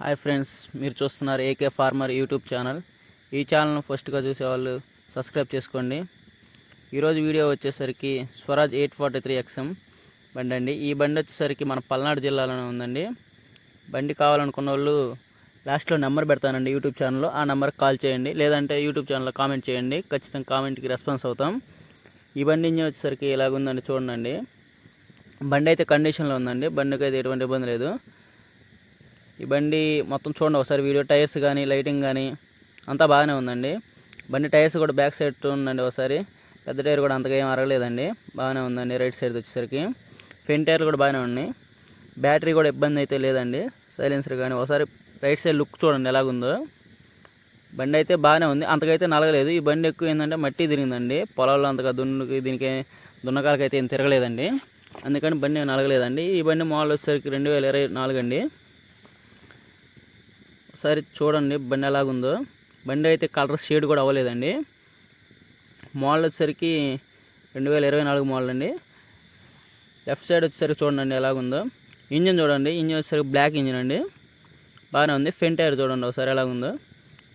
Hi friends మీరు చూస్తున్నారు AK farmer YouTube channel. ఈ ఛానల్ను ఫస్ట్గా చూసేవాళ్ళు సబ్స్క్రైబ్ చేసుకోండి. ఈరోజు వీడియో వచ్చేసరికి Swaraj eight forty three XM బండి అండి. ఈ బండి వచ్చేసరికి మన పల్నాడు జిల్లాలోనే ఉందండి. బండి కావాలనుకున్న వాళ్ళు లాస్ట్లో నెంబర్ పెడతానండి యూట్యూబ్ ఛానల్లో. ఆ నెంబర్కి కాల్ చేయండి. లేదంటే యూట్యూబ్ ఛానల్లో కామెంట్ చేయండి. ఖచ్చితంగా కామెంట్కి రెస్పాన్స్ అవుతాం. ఈ బండి ఇంజిన్ వచ్చేసరికి ఇలాగుందండి చూడండి. బండి అయితే కండిషన్లో ఉందండి. బండికి అయితే ఎటువంటి ఇబ్బంది లేదు. ఈ బండి మొత్తం చూడండి ఒకసారి వీడియో టైర్స్ కానీ లైటింగ్ కానీ అంతా బాగానే ఉందండి. బండి టైర్స్ కూడా బ్యాక్ సైడ్ ఉందండి ఒకసారి. పెద్ద టైర్ కూడా అంతగా ఏం అరగలేదండి. బాగానే ఉందండి రైట్ సైడ్ వచ్చేసరికి. ఫ్రంట్ టైర్లు కూడా బాగానే ఉన్నాయి. బ్యాటరీ కూడా ఇబ్బంది అయితే లేదండి. సైలెన్సర్ కానీ ఒకసారి రైట్ సైడ్ లుక్ చూడండి ఎలాగుందో. బండి అయితే బాగానే ఉంది. అంతకైతే నలగలేదు. ఈ బండి ఎక్కువ ఏంటంటే మట్టి తిరిగిందండి. పొలాల్లో అంతగా దున్నుకి దీనికి దున్నకాలకైతే ఏం తిరగలేదండి. అందుకని బండి నలగలేదండి. ఈ బండి మోడల్ వచ్చేసరికి రెండు వేల ఇరవై నాలుగు అండి. ఒకసారి చూడండి బండి ఎలాగుందో. బండి అయితే కలర్ షేడ్ కూడా అవ్వలేదండి. మోడల్ వచ్చేసరికి రెండు వేల ఇరవై నాలుగు మోడల్ అండి. లెఫ్ట్ సైడ్ వచ్చేసరికి చూడండి ఎలాగుందో. ఇంజిన్ చూడండి ఇంజిన్ వచ్చేసరికి బ్లాక్ ఇంజిన్ అండి. బాగానే ఉంది. ఫ్రంట్ టైర్ చూడండి ఒకసారి ఎలాగుందో.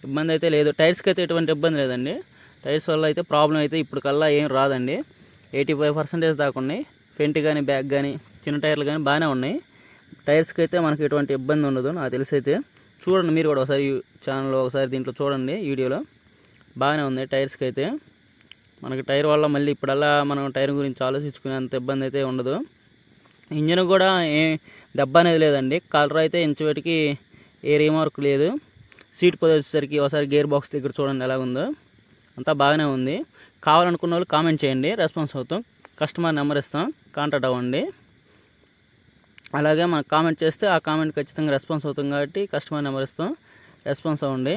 ఇబ్బంది అయితే లేదు. టైర్స్కి అయితే ఎటువంటి ఇబ్బంది లేదండి. టైర్స్ వల్ల అయితే ప్రాబ్లం అయితే ఇప్పుడు కల్లా ఏం రాదండి. ఎయిటీ ఫైవ్ పర్సెంటేజ్ దాకా ఉన్నాయి. ఫ్రంట్ కానీ బ్యాక్ కానీ చిన్న టైర్లు కానీ బాగానే ఉన్నాయి. టైర్స్కి అయితే మనకి ఎటువంటి ఇబ్బంది ఉండదు నాకు తెలిసి అయితే. చూడండి మీరు కూడా ఒకసారి ఛానల్లో ఒకసారి దీంట్లో చూడండి వీడియోలో. బాగానే ఉంది టైర్స్కి అయితే. మనకి టైర్ వల్ల మళ్ళీ ఇప్పుడల్లా మనం టైర్ గురించి ఆలోచించుకునే అంత ఇబ్బంది అయితే ఉండదు. ఇంజిన్ కూడా ఏ దెబ్బ అనేది లేదండి. కలర్ అయితే ఇంచువేటికి ఏ రీమార్క్ లేదు. సీట్ పొజిషన్ వచ్చేసరికి ఒకసారి గేర్ బాక్స్ దగ్గర చూడండి ఎలా ఉందో. అంతా బాగానే ఉంది. కావాలనుకున్న వాళ్ళు కామెంట్ చేయండి. రెస్పాన్స్ అవుతాం. కస్టమర్ నెంబర్ ఇస్తాం. కాంటాక్ట్ అవ్వండి. అలాగే మనకు కామెంట్ చేస్తే ఆ కామెంట్ ఖచ్చితంగా రెస్పాన్స్ అవుతుంది కాబట్టి కస్టమర్ నెంబర్ ఇస్తాం. రెస్పాన్స్ అవ్వండి.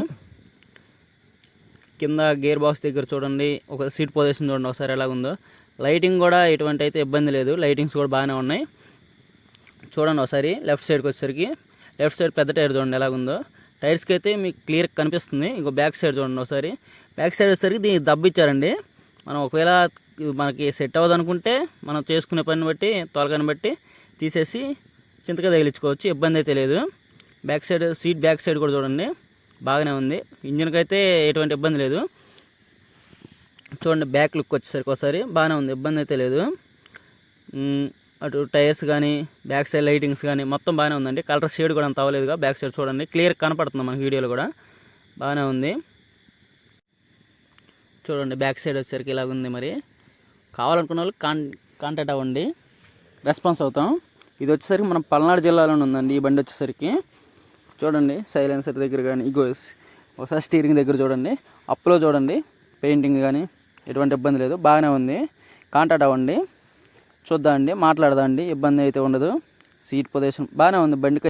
కింద గేర్ బాక్స్ దగ్గర చూడండి. ఒక సీట్ పొజిషన్ చూడండి. ఒకసారి ఎలాగుందో. లైటింగ్ కూడా ఎటువంటి అయితే ఇబ్బంది లేదు. లైటింగ్స్ కూడా బాగానే ఉన్నాయి. చూడండి ఒకసారి లెఫ్ట్ సైడ్కి వచ్చేసరికి. లెఫ్ట్ సైడ్ పెద్ద టైర్ చూడండి ఎలాగుందో. టైర్స్కి అయితే మీకు క్లియర్ కనిపిస్తుంది. ఇంకో బ్యాక్ సైడ్ చూడండి ఒకసారి. బ్యాక్ సైడ్ వచ్చేసరికి దీనికి దబ్బు ఇచ్చారండి మనం ఒకవేళ మనకి సెట్ అవ్వదు అనుకుంటే మనం చేసుకునే పని బట్టి తొలగని బట్టి తీసేసి చింతగా తగిలించుకోవచ్చు. ఇబ్బంది అయితే లేదు. Back side seat back side కూడా చూడండి. బాగానే ఉంది. ఇంజిన్కి అయితే ఎటువంటి ఇబ్బంది లేదు. చూడండి బ్యాక్ లుక్ వచ్చేసరికి ఒకసారి బాగానే ఉంది. ఇబ్బంది అయితే లేదు. అటు టైర్స్ కానీ బ్యాక్ సైడ్ లైటింగ్స్ కానీ మొత్తం బాగానే ఉందండి. కలర్ షేడ్ కూడా అంత అవ్వలేదుగా బ్యాక్ సైడ్ చూడండి. క్లియర్ కనపడుతుంది మనకి వీడియోలో కూడా. బాగానే ఉంది. చూడండి బ్యాక్ సైడ్ వచ్చేసరికి ఇలాగ ఉంది మరి. కావాలనుకున్న వాళ్ళు కాన్ కాంటాక్ట్ అవ్వండి. రెస్పాన్స్ అవుతాం. ఇది వచ్చేసరికి మన పల్నాడు జిల్లాలోనే ఉందండి ఈ బండి వచ్చేసరికి. చూడండి సైలెన్సర్ దగ్గర కానీ ఇగో ఒకసారి స్టీరింగ్ దగ్గర చూడండి. అప్లో చూడండి పెయింటింగ్ కానీ ఎటువంటి ఇబ్బంది లేదు బాగానే ఉంది. కాంటాక్ట్ అవ్వండి. చూద్దామండి మాట్లాడదామండి ఇబ్బంది అయితే ఉండదు. సీట్ పొజిషన్ బాగానే ఉంది బండికి